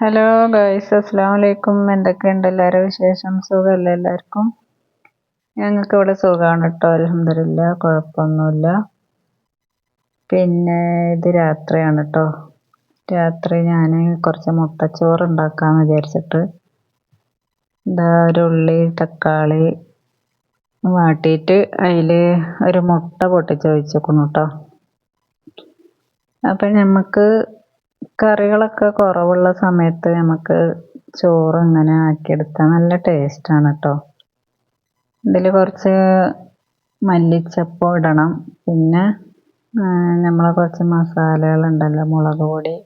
Hello guys അസ്സാം വലൈക്കും എന്തൊക്കെയുണ്ട് എല്ലാവരും വിശേഷം? സുഖമല്ലേ എല്ലാവർക്കും? ഞങ്ങൾക്ക് ഇവിടെ സുഖമാണ് കേട്ടോ. അലഹമില്ല കുഴപ്പമൊന്നുമില്ല. പിന്നെ ഇത് രാത്രിയാണ് കേട്ടോ. രാത്രി ഞാൻ കുറച്ച് മുട്ടച്ചോറ് ഉണ്ടാക്കാമെന്ന് വിചാരിച്ചിട്ട് എന്താ ഒരു ഉള്ളി തക്കാളി വാട്ടിയിട്ട് അതിൽ ഒരു മുട്ട പൊട്ടിച്ച് വെച്ചേക്കുന്നു കേട്ടോ. അപ്പം നമുക്ക് കറികളൊക്കെ കുറവുള്ള സമയത്ത് നമുക്ക് ചോറ് ഇങ്ങനെ ആക്കിയെടുത്താൽ നല്ല ടേസ്റ്റാണ് കേട്ടോ ഇതിൽ കുറച്ച് മല്ലിച്ചപ്പ് ഇടണം. പിന്നെ നമ്മൾ കുറച്ച് മസാലകളുണ്ടല്ലോ മുളക് പൊടി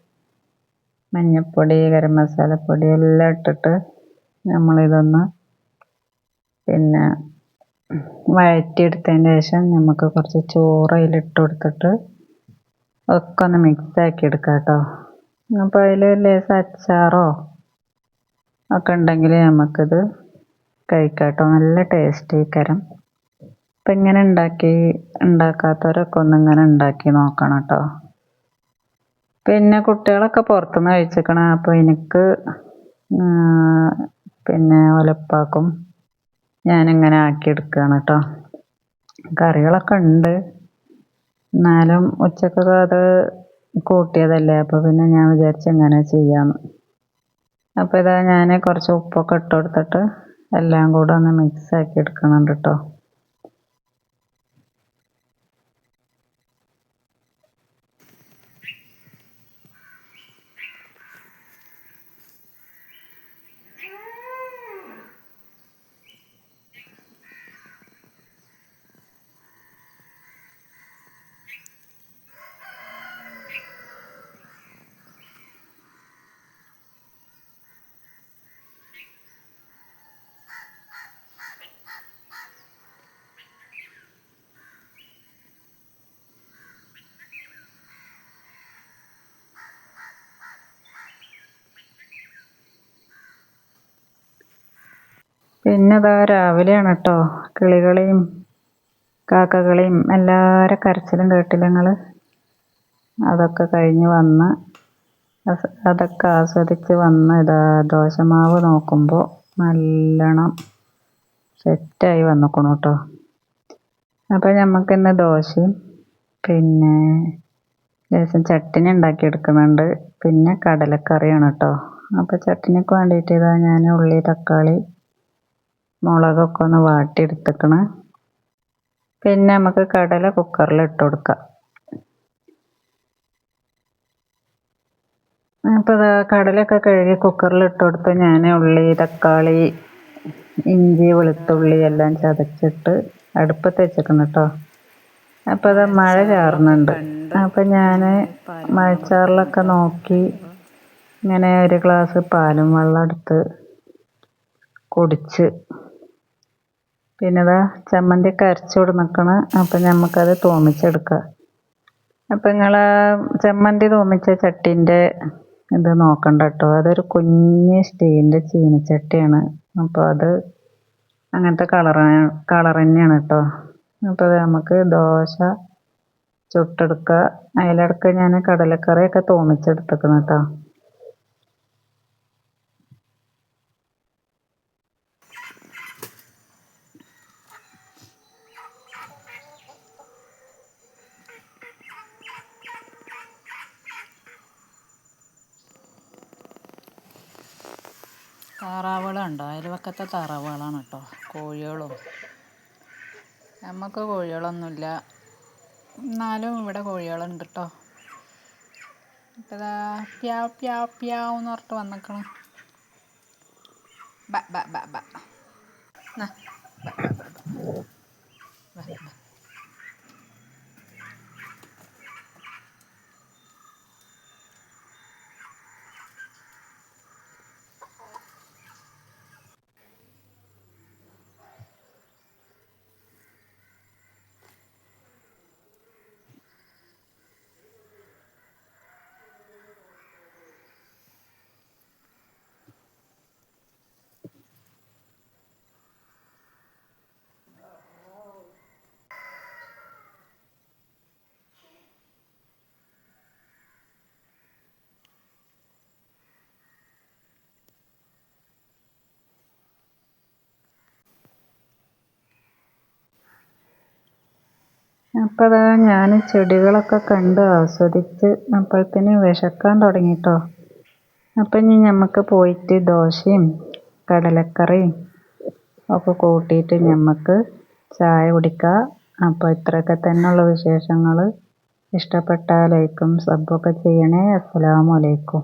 മഞ്ഞൾപ്പൊടി ഗരം മസാലപ്പൊടി എല്ലാം ഇട്ടിട്ട് നമ്മളിതൊന്ന് പിന്നെ വഴറ്റിയെടുത്തതിന് ശേഷം നമുക്ക് കുറച്ച് ചോറ് അതിലിട്ട് കൊടുത്തിട്ട് ഒക്കെ ഒന്ന് മിക്സ് ആക്കി എടുക്കാം കേട്ടോ അപ്പോൾ അതിൽ ലേശം അച്ചാറോ ഒക്കെ ഉണ്ടെങ്കിൽ നമുക്കിത് കഴിക്കാട്ടോ. നല്ല ടേസ്റ്റ് കരം. അപ്പം ഇങ്ങനെ ഉണ്ടാക്കി ഉണ്ടാക്കാത്തവരൊക്കെ ഒന്ന് ഇങ്ങനെ ഉണ്ടാക്കി നോക്കണം കേട്ടോ പിന്നെ കുട്ടികളൊക്കെ പുറത്തുനിന്ന് കഴിച്ചേക്കണം. അപ്പോൾ എനിക്ക് പിന്നെ ഒലപ്പാക്കും ഞാനിങ്ങനെ ആക്കിയെടുക്കുകയാണ് കേട്ടോ കറികളൊക്കെ ഉണ്ട്. എന്നാലും ഉച്ചക്കൊക്കെ അത് കൂട്ടിയതല്ലേ? അപ്പോൾ പിന്നെ ഞാൻ വിചാരിച്ചു എങ്ങനെ ചെയ്യാമെന്ന് അപ്പോൾ ഇതാ ഞാൻ കുറച്ച് ഉപ്പൊക്കെ ഇട്ട് കൊടുത്തിട്ട് എല്ലാം കൂടെ ഒന്ന് മിക്സ് ആക്കി എടുക്കുന്നുണ്ട് കേട്ടോ പിന്നെ ഇതാ രാവിലെയാണ് കേട്ടോ കിളികളെയും കാക്കകളെയും എല്ലാവരും കരച്ചിലും കേട്ടില്ല നിങ്ങൾ അതൊക്കെ കഴിഞ്ഞ് വന്ന് അതൊക്കെ ആസ്വദിച്ച് വന്ന് ഇതാ ദോശമാവ് നോക്കുമ്പോൾ നല്ലോണം സെറ്റായി വന്നിക്കണു കേട്ടോ അപ്പോൾ നമുക്കിന്ന് ദോശയും പിന്നെ ലേശം ചട്ടിനി ഉണ്ടാക്കിയെടുക്കുന്നുണ്ട് പിന്നെ കടലക്കറിയാണ് കേട്ടോ അപ്പോൾ ചട്ടിനിക്ക് വേണ്ടിയിട്ട് ഇതാ ഞാൻ ഉള്ളി തക്കാളി മുളകൊക്കെ ഒന്ന് വാട്ടിയെടുത്തേക്കണ്. പിന്നെ നമുക്ക് കടല കുക്കറിൽ ഇട്ട് കൊടുക്കാം. അപ്പോൾ കടലൊക്കെ കഴുകി കുക്കറിൽ ഇട്ട് കൊടുത്ത് ഞാൻ ഉള്ളി തക്കാളി ഇഞ്ചി വെളുത്തുള്ളി എല്ലാം ചതച്ചിട്ട് അടുപ്പത്ത് വെച്ചേക്കണം കേട്ടോ അപ്പോൾ അത് മഴ ചാറുന്നുണ്ട്. അപ്പം ഞാൻ മഴച്ചാറിലൊക്കെ നോക്കി ഇങ്ങനെ ഒരു ഗ്ലാസ് പാലും വെള്ളം എടുത്ത് കുടിച്ച് പിന്നെ ഇതാ ചമ്മന്തിയൊക്കെ അരച്ചുകൊണ്ട് നിൽക്കണം അപ്പം നമുക്കത് തോമിച്ചെടുക്കാം. അപ്പം നിങ്ങൾ ചമ്മന്തി തോമിച്ച ചട്ടീന്റെ ഇത് നോക്കണ്ട കേട്ടോ അതൊരു കുഞ്ഞ് സ്റ്റീലിന്റെ ചീനച്ചട്ടിയാണ്. അപ്പോൾ അത് അങ്ങനത്തെ കളർ കളർ തന്നെയാണ് കേട്ടോ അപ്പോൾ നമുക്ക് ദോശ ചുട്ടെടുക്കുക അതിലിടക്ക് ഞാൻ കടലക്കറിയൊക്കെ തോമിച്ചെടുത്തേക്കണം കേട്ടോ താറാവുകളുണ്ടോ. അയൽവക്കത്തെ താറാവുകളാണ് കേട്ടോ. കോഴികളും. നമുക്ക് കോഴികളൊന്നുമില്ല. എന്നാലും ഇവിടെ കോഴികളുണ്ട് കേട്ടോ. ഇപ്പതാ പ്യാവ് പ്യാവ് പ്യാവ് എന്ന് പറഞ്ഞിട്ട് വന്നിക്കണം. ബ ബ ബ ബ. ബ ബ ബ അപ്പോൾ അതാ ഞാൻ ചെടികളൊക്കെ കണ്ട് ആസ്വദിച്ച് അപ്പോഴത്തേന് വിശക്കാൻ തുടങ്ങിട്ടോ. അപ്പം ഇനി നമുക്ക് പോയിട്ട് ദോശയും കടലക്കറിയും ഒക്കെ കൂട്ടിയിട്ട് നമുക്ക് ചായ കുടിക്കാം. അപ്പോൾ ഇത്രയൊക്കെ തന്നെയുള്ള വിശേഷങ്ങൾ ഇഷ്ടപ്പെട്ടാൽ ലൈക്കും സബ്ബൊക്കെ ചെയ്യണേ. അസ്സലാമു അലൈക്കും.